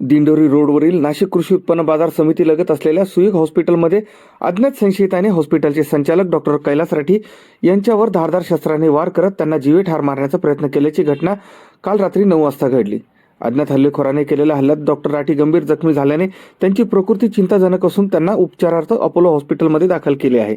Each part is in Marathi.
दिंडोरी रोडवरील नाशिक कृषी उत्पन्न बाजार समितीलगत असलेल्या सुयोग हॉस्पिटलमध्ये अज्ञात संशयिताने हॉस्पिटलचे संचालक डॉक्टर कैलास राठी यांच्यावर धारदार शस्त्राने वार करत त्यांना जीवे ठार मारण्याचा प्रयत्न केल्याची घटना काल रात्री नऊ वाजता घडली. अज्ञात हल्लेखोराने केलेल्या हल्ल्यात डॉक्टर राठी गंभीर जखमी झाल्याने त्यांची प्रकृती चिंताजनक असून त्यांना उपचारार्थ अपोलो हॉस्पिटलमध्ये दाखल केले आहे.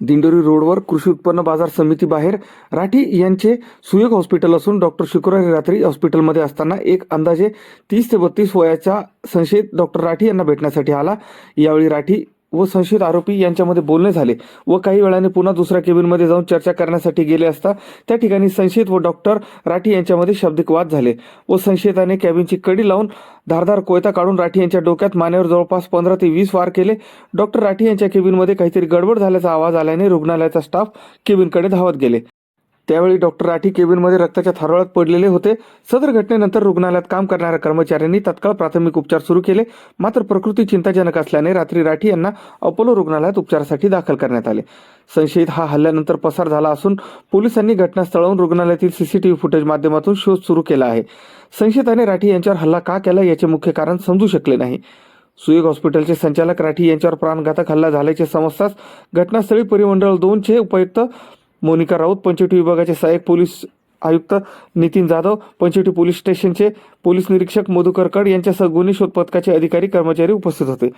दिंडोरी रोडवर कृषी उत्पन्न बाजार समिती बाहेर राठी यांचे सुयोग हॉस्पिटल असून डॉक्टर शुक्रवारी रात्री हॉस्पिटलमध्ये असताना एक अंदाजे तीस ते बत्तीस वयाचा संशयित डॉक्टर राठी यांना भेटण्यासाठी आला. यावेळी राठी व संशयित आरोपी यांच्यामध्ये बोलणे झाले व काही वेळाने पुन्हा दुसऱ्या केबिनमध्ये जाऊन चर्चा करण्यासाठी गेले असता त्या ठिकाणी संशयित व डॉक्टर राठी यांच्यामध्ये शाब्दिक वाद झाले व संशयिताने कॅबिनची कडी लावून धारधार कोयता काढून राठी यांच्या डोक्यात मानेवर जवळपास पंधरा ते वीस वार केले. डॉक्टर राठी यांच्या केबिनमध्ये काहीतरी गडबड झाल्याचा आवाज आल्याने रुग्णालयाचा स्टाफ केबिनकडे धावत गेले. त्यावेळी डॉक्टर राठी केबिनमध्ये रक्ताच्या थारोळ्यात पडलेले होते. सदर घटनेनंतर रुग्णालयात काम करणाऱ्या कर्मचाऱ्यांनी तत्काळ प्राथमिक उपचार सुरू केले. मात्र प्रकृती चिंताजनक असल्याने रात्री राठी यांना अपोलो रुग्णालयात उपचारासाठी दाखल करण्यात आले. संशयित हा हल्ल्यानंतर पसार झाला असून पोलिसांनी घटनास्थळावरून रुग्णालयातील सीसीटीव्ही फुटेज माध्यमातून शोध सुरू केला आहे. संशयिताने राठी यांच्यावर हल्ला का केला याचे मुख्य कारण समजू शकले नाही. सुयोग हॉस्पिटलचे संचालक राठी यांच्यावर प्राणघातक हल्ला झाल्याचे समजताच घटनास्थळी परिमंडळ दोनचे उपायुक्त मोनिका राऊत पंचवटी विभागाचे सहाय्यक पोलीस आयुक्त नितीन जाधव पंचवटी पोलीस स्टेशनचे पोलीस निरीक्षक मधुकर कड यांच्यासह गुन्हे शोध पथकाचे अधिकारी कर्मचारी उपस्थित होते.